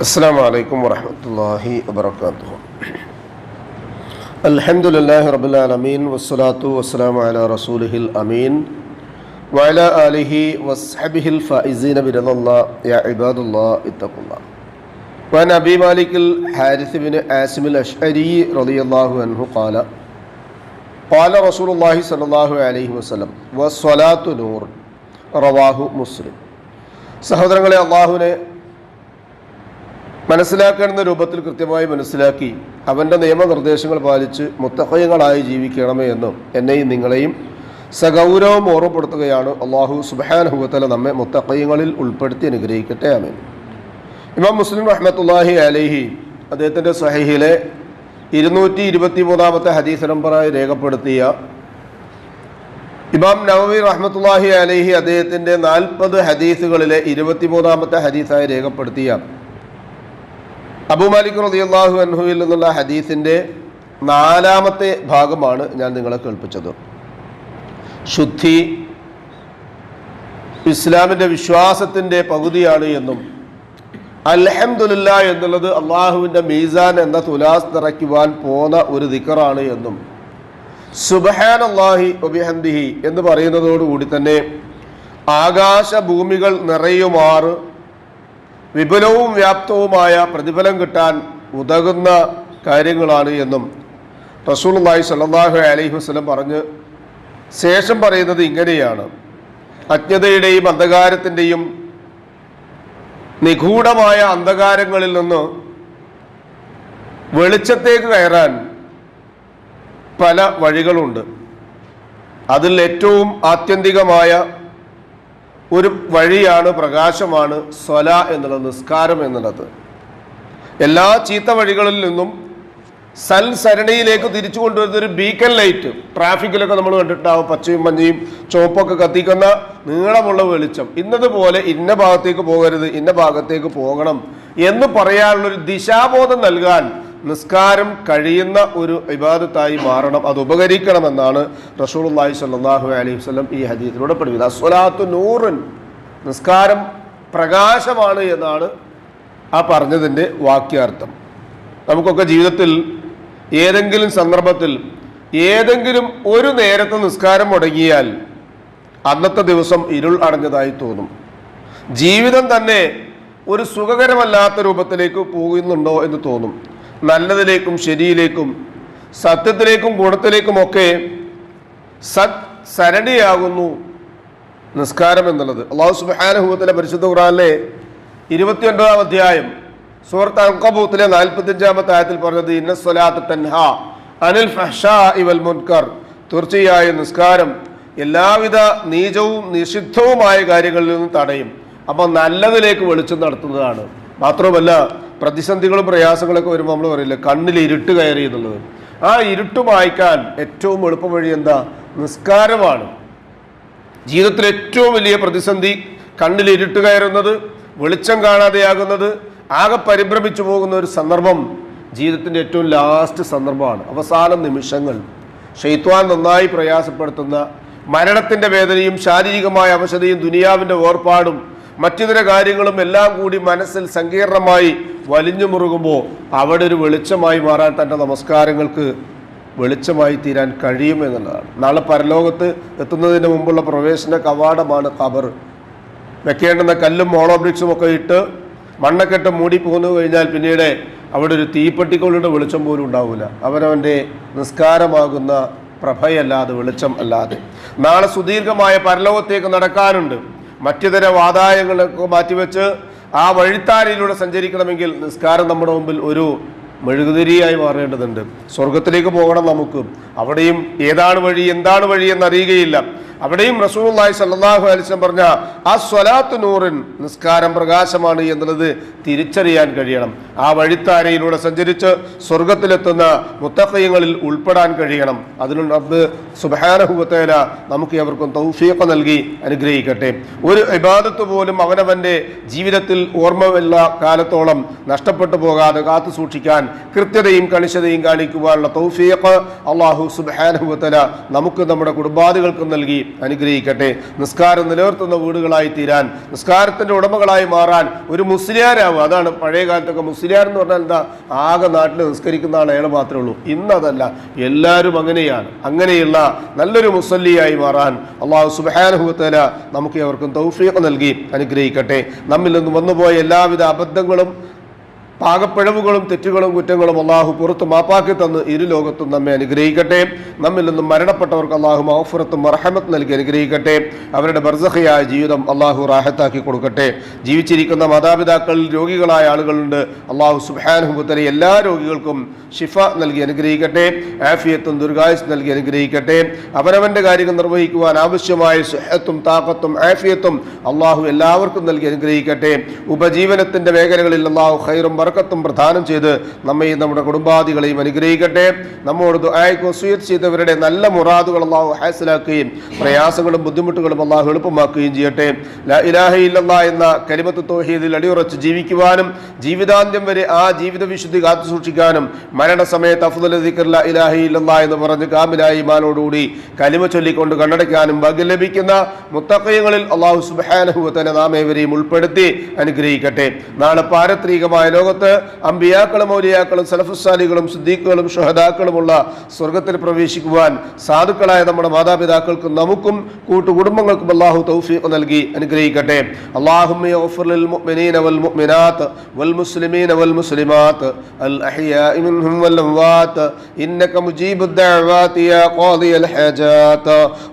السلام عليكم ورحمة الله وبركاته الحمد لله رب العالمين والصلاة والسلام على رسوله الأمين وعلى آله وصحبه الفائزين برضا الله يا عباد الله اتقوا الله وعن أبي مالك الحارث بن عاصم الأشعري رضي الله عنه قال قال رسول الله صلى الله عليه وسلم والصلاة نور റവാഹു മുസ്ലിം സഹോദരങ്ങളെ അള്ളാഹുവിനെ മനസ്സിലാക്കേണ്ട രൂപത്തിൽ കൃത്യമായി മനസ്സിലാക്കി അവന്റെ നിയമനിർദ്ദേശങ്ങൾ പാലിച്ച് മുത്തഹയങ്ങളായി ജീവിക്കണമേ എന്നും എന്നെയും നിങ്ങളെയും സഗൗരവം ഓർമ്മപ്പെടുത്തുകയാണ് അള്ളാഹു സുബാനഹുവത്തല നമ്മെ മുത്തഹയങ്ങളിൽ ഉൾപ്പെടുത്തി അനുഗ്രഹിക്കട്ടെ ആമേൻ. ഇമാം മുസ്ലിം റഹ്മത്തുല്ലാഹി അലഹി അദ്ദേഹത്തിന്റെ സഹിഹിലെ ഇരുന്നൂറ്റി ഇരുപത്തി മൂന്നാമത്തെ ഹദീസ് നമ്പറായി രേഖപ്പെടുത്തിയ ഇമാം നവവി റഹ്മത്തുല്ലാഹി അലഹി അദ്ദേഹത്തിന്റെ നാൽപ്പത് ഹദീസുകളിലെ ഇരുപത്തിമൂന്നാമത്തെ ഹദീസായി രേഖപ്പെടുത്തിയ അബു മാലിക് റളിയല്ലാഹു അൻഹുവിൽ നിന്നുള്ള ഹദീസിന്റെ നാലാമത്തെ ഭാഗമാണ് ഞാൻ നിങ്ങളെ കേൾപ്പിച്ചത്. ശുദ്ധി ഇസ്ലാമിന്റെ വിശ്വാസത്തിന്റെ പകുതിയാണ് എന്നും അലഹമുല്ല എന്നുള്ളത് അള്ളാഹുവിന്റെ മീസാൻ എന്ന തുലാസ് നിറയ്ക്കുവാൻ പോന്ന ഒരു ദിക്കറാണ് എന്നും സുബഹാൻ അള്ളാഹി ഒബിഹന്ദിഹി എന്ന് പറയുന്നതോടുകൂടി തന്നെ ആകാശഭൂമികൾ നിറയുമാറ് വിപുലവും വ്യാപ്തവുമായ പ്രതിഫലം കിട്ടാൻ ഉതകുന്ന കാര്യങ്ങളാണ് എന്നും റസൂലുള്ളാഹി സല്ലാഹു അലൈഹി വസ്ലം പറഞ്ഞ് ശേഷം പറയുന്നത് ഇങ്ങനെയാണ്. അജ്ഞതയുടെയും അന്ധകാരത്തിന്റെയും നിഗൂഢമായ അന്ധകാരങ്ങളിൽ നിന്ന് വെളിച്ചത്തേക്ക് കയറാൻ പല വഴികളുണ്ട്. അതിൽ ഏറ്റവും ആത്യന്തികമായ ഒരു വഴിയാണ് പ്രകാശമാണ് സ്വല എന്നുള്ളത് നിസ്കാരം എന്നുള്ളത്. എല്ലാ ചീത്ത വഴികളിൽ നിന്നും സൽ സരണിയിലേക്ക് തിരിച്ചു കൊണ്ടുവരുന്ന ഒരു ബീക്കൻ ലൈറ്റ് ട്രാഫിക്കിലൊക്കെ നമ്മൾ കണ്ടിട്ടുണ്ടാവും പച്ചയും മഞ്ഞയും ചുവപ്പൊക്കെ കത്തിക്കുന്ന നീളമുള്ള വെളിച്ചം. ഇന്നതുപോലെ ഇന്ന ഭാഗത്തേക്ക് പോകരുത് ഇന്ന ഭാഗത്തേക്ക് പോകണം എന്ന് പറയാനുള്ളൊരു ദിശാബോധം നൽകാൻ നിസ്കാരം കഴിയുന്ന ഒരു വിവാദത്തായി മാറണം അത് ഉപകരിക്കണമെന്നാണ് റസൂലുള്ളാഹി സ്വല്ലല്ലാഹു അലൈഹി വസ്ലം ഈ ഹദീസിലൂടെ പഠിപ്പിക്കുന്നത്. അസ്വലാത്തു നൂറൻ നിസ്കാരം പ്രകാശമാണ് എന്നാണ് ആ പറഞ്ഞതിന്റെ വാക്യാർത്ഥം. നമുക്കൊക്കെ ജീവിതത്തിൽ ഏതെങ്കിലും സന്ദർഭത്തിൽ ഏതെങ്കിലും ഒരു നേരത്തെ നിസ്കാരം മുടങ്ങിയാൽ അന്നത്തെ ദിവസം ഇരുൾ അടഞ്ഞതായി തോന്നും. ജീവിതം തന്നെ ഒരു സുഖകരമല്ലാത്ത രൂപത്തിലേക്ക് പോകുന്നുണ്ടോ എന്ന് തോന്നും. നല്ലതിലേക്കും ശരിയിലേക്കും സത്യത്തിലേക്കും ഗുണത്തിലേക്കുമൊക്കെ സത് സരണിയാകുന്നു നിസ്കാരം എന്നുള്ളത്. അള്ളാഹു സുബാനുഭവത്തിലെ പരിശുദ്ധ ഖുറാനിലെ ഇരുപത്തിയൊൻപതാം അധ്യായം സുഹൃത്ത് അങ്കബൂത്തിലെ നാൽപ്പത്തിയഞ്ചാമത്തെ ആയത്തിൽ പറഞ്ഞത് ഇന്ന സ്വലാത്ത് തൻഹ അനിൽ ഇവൽ മുൻകർ. തീർച്ചയായും നിസ്കാരം എല്ലാവിധ നീചവും നിഷിദ്ധവുമായ കാര്യങ്ങളിൽ നിന്ന് തടയും. അപ്പം നല്ലതിലേക്ക് വെളിച്ചം നടത്തുന്നതാണ്. മാത്രമല്ല പ്രതിസന്ധികളും പ്രയാസങ്ങളൊക്കെ വരുമ്പോൾ നമ്മൾ പറയില്ല കണ്ണിൽ ഇരുട്ട് കയറി എന്നുള്ളത്. ആ ഇരുട്ട് മായ്ക്കാൻ ഏറ്റവും എളുപ്പ വഴി എന്താ? നിസ്കാരമാണ്. ജീവിതത്തിൽ ഏറ്റവും വലിയ പ്രതിസന്ധി കണ്ണിൽ ഇരുട്ട് കയറുന്നത് വെളിച്ചം കാണാതെയാകുന്നത് ആകെ പരിഭ്രമിച്ചു പോകുന്ന ഒരു സന്ദർഭം ജീവിതത്തിന്റെ ഏറ്റവും ലാസ്റ്റ് സന്ദർഭമാണ്. അവസാന നിമിഷങ്ങൾ. ഷെയ്ത്വാൻ നന്നായി പ്രയാസപ്പെടുത്തുന്ന മരണത്തിന്റെ വേദനയും ശാരീരികമായ അവശതയും ദുനിയാവിന്റെ ഓർപ്പാടും ചില കാര്യങ്ങളും എല്ലാം കൂടി മനസ്സിൽ സങ്കീർണമായി വലിഞ്ഞു മുറുകുമ്പോൾ അവിടെ ഒരു വെളിച്ചമായി മാറാൻ തന്റെ നമസ്കാരങ്ങൾക്ക് വെളിച്ചമായി തീരാൻ കഴിയും എന്നുള്ളതാണ്. നാളെ പരലോകത്ത് എത്തുന്നതിന് മുമ്പുള്ള പ്രവേശന കവാടമാണ് ഖബർ. വെക്കേണ്ടുന്ന കല്ലും മോളോബ്രിക്സും ഒക്കെ ഇട്ട് മണ്ണക്കെട്ട് മൂടി പോന്നു കഴിഞ്ഞാൽ പിന്നീട് അവിടെ ഒരു തീപ്പെട്ടിക്കൊള്ളിയുടെ വെളിച്ചം പോലും ഉണ്ടാവില്ല. അവനവന്റെ നിസ്കാരമാകുന്ന പ്രഭയല്ലാതെ വെളിച്ചം അല്ലാതെ. നാളെ സുദീർഘമായ പരലോകത്തേക്ക് നടക്കാനുണ്ട്. മറ്റുതര വാതായങ്ങളൊക്കെ മാറ്റിവെച്ച് ആ വഴിത്താരയിലൂടെ സഞ്ചരിക്കണമെങ്കിൽ നിസ്കാരം നമ്മുടെ മുമ്പിൽ ഒരു മെഴുകുതിരിയായി മാറേണ്ടതുണ്ട്. സ്വർഗത്തിലേക്ക് പോകണം നമുക്ക്. അവിടെയും ഏതാണ് വഴി എന്താണ് വഴി എന്നറിയുകയില്ല. അവിടെയും റസൂലുള്ളാഹി സല്ലാഹു അലൈഹി വസല്ലം പറഞ്ഞ ആ സ്വലാത്ത് നൂറിൻ നിസ്കാരം പ്രകാശമാണ് എന്നുള്ളത് തിരിച്ചറിയാൻ കഴിയണം. ആ വഴിത്താരയിലൂടെ സഞ്ചരിച്ച് സ്വർഗത്തിലെത്തുന്ന മുത്തഖയങ്ങളിൽ ഉൾപ്പെടാൻ കഴിയണം. അതിനുള്ള റബ്ബ് സുബാനഹുബത്തേല നമുക്ക് അവർക്കും തൗഫീഖ് നൽകി അനുഗ്രഹിക്കട്ടെ. ഒരു ഇബാദത്ത് പോലും അവനവന്റെ ജീവിതത്തിൽ ഓർമ്മയുള്ള കാലത്തോളം നഷ്ടപ്പെട്ടു പോകാതെ കാത്തു സൂക്ഷിക്കാൻ കൃത്യതയും കണിശതയും കാണിക്കുവാനുള്ള തൗഫീഖ് അള്ളാഹു സുബാനഹുബത്തല നമുക്ക് നമ്മുടെ കുടുംബാദികൾക്കും നൽകി. അനുഗ്രഹിക്കട്ടെ. നിസ്കാരം നിലനിർത്തുന്ന വീടുകളായി തീരാൻ നിസ്കാരത്തിന്റെ ഉടമകളായി മാറാൻ ഒരു മുസ്ലിയാരാവും അതാണ് പഴയ കാലത്തൊക്കെ മുസ്ലിയാർ എന്ന് പറഞ്ഞാൽ എന്താ? ആകെ നാട്ടിൽ നിസ്കരിക്കുന്ന ആൾ അയാൾ മാത്രമേ ഉള്ളൂ. ഇന്നതല്ല. എല്ലാവരും അങ്ങനെയാണ്. അങ്ങനെയുള്ള നല്ലൊരു മുസല്ലിയായി മാറാൻ അള്ളാഹു സുബാനുഭവത്തല നമുക്ക് അവർക്കും തൗഫീഖ് നൽകി അനുഗ്രഹിക്കട്ടെ. നമ്മിൽ നിന്ന് വന്നുപോയ എല്ലാവിധ അബദ്ധങ്ങളും പാകപ്പിഴവുകളും തെറ്റുകളും കുറ്റങ്ങളും അള്ളാഹു പുറത്ത് മാപ്പാക്കി തന്ന് ഇരു ലോകത്തും നമ്മെ അനുഗ്രഹിക്കട്ടെ. നമ്മിൽ നിന്നും മരണപ്പെട്ടവർക്ക് അള്ളാഹു മഹഫുറത്തും മർഹമത്ത് നൽകി അനുഗ്രഹിക്കട്ടെ. അവരുടെ ബർസഹയായ ജീവിതം അള്ളാഹു റാഹത്താക്കി കൊടുക്കട്ടെ. ജീവിച്ചിരിക്കുന്ന മാതാപിതാക്കളിൽ രോഗികളായ ആളുകളുണ്ട്. അള്ളാഹു സുബാനുഹുത്തലെ എല്ലാ രോഗികൾക്കും ഷിഫ നൽകി അനുഗ്രഹിക്കട്ടെ. ആഫിയത്തും ദുർഗായുസ് നൽകി അനുഗ്രഹിക്കട്ടെ. അവനവന്റെ കാര്യങ്ങൾ നിർവഹിക്കുവാൻ ആവശ്യമായ സുഹത്തും താക്കത്തും ആഫിയത്തും അള്ളാഹു എല്ലാവർക്കും നൽകി അനുഗ്രഹിക്കട്ടെ. ഉപജീവനത്തിന്റെ മേഖലകളിൽ അള്ളാഹു ഖൈറും ബർക്കത്തും പ്രധാനം ചെയ്ത് നമ്മയും നമ്മുടെ കുടുംബാദികളെയും അനുഗ്രഹിക്കട്ടെ. നമ്മോട് ദുആയ്ക്ക് വസീയത്ത് ചെയ്തവരുടെ നല്ല മുറാദുകൾ അള്ളാഹു ഹാസിലാക്കുകയും പ്രയാസങ്ങളും ബുദ്ധിമുട്ടുകളും അള്ളാഹു എളുപ്പമാക്കുകയും ചെയ്യട്ടെ. ലാ ഇലാഹ എന്ന കലിമത്ത് തോഹീദിൽ അടിയുറച്ച് ജീവിക്കുവാനും ജീവിതാന്ത്യം വരെ ആ ജീവിത വിശുദ്ധി കാത്തു സൂക്ഷിക്കാനും മരണസമയത്ത് അഫ്ദൽ ദിക്ർ ലാ ഇലാഹ എന്ന് പറഞ്ഞ് കാമിലായി മാനോടുകൂടി കലിമ ചൊല്ലിക്കൊണ്ട് കണ്ണടയ്ക്കാനും ഭാഗ്യം ലഭിക്കുന്ന മുത്തക്കയങ്ങളിൽ അള്ളാഹു സുബ്ഹാനഹു തന്നെ നാം ഏവരെയും ഉൾപ്പെടുത്തി അനുഗ്രഹിക്കട്ടെ. നാളെ പാരത്രികമായ ലോകത്ത് അമ്പിയാക്കളും ഔലിയാക്കളും സലഫുസാലികളും സിദ്ദീഖുകളും ഷഹദാക്കളുമുള്ള സ്വർഗത്തിൽ പ്രവേശിക്കുവാൻ സാധുക്കളായ നമ്മുടെ മാതാപിതാക്കൾക്കും നമുക്കും കൂട്ടുകുടുംബങ്ങൾക്കും അള്ളാഹു തൗഫീഖ് നൽകി അനുഗ്രഹിക്കട്ടെ അള്ളാഹുമ്മ يغفر للمؤمنين والمؤمنات والمسلمين والمسلمات الأحياء منهم والأموات إنك مجيب الدعوات يا قاضي الحاجات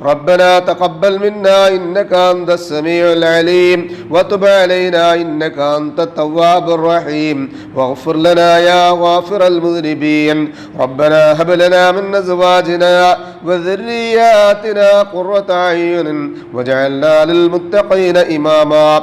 ربنا تقبل منا إنك أنت السميع العليم وتب علينا إنك أنت التواب الرحيم واغفر لنا يا غافر المذنبين. ربنا هب لنا من أزواجنا وذرياتنا قرة أعين واجعلنا للمتقين إماما.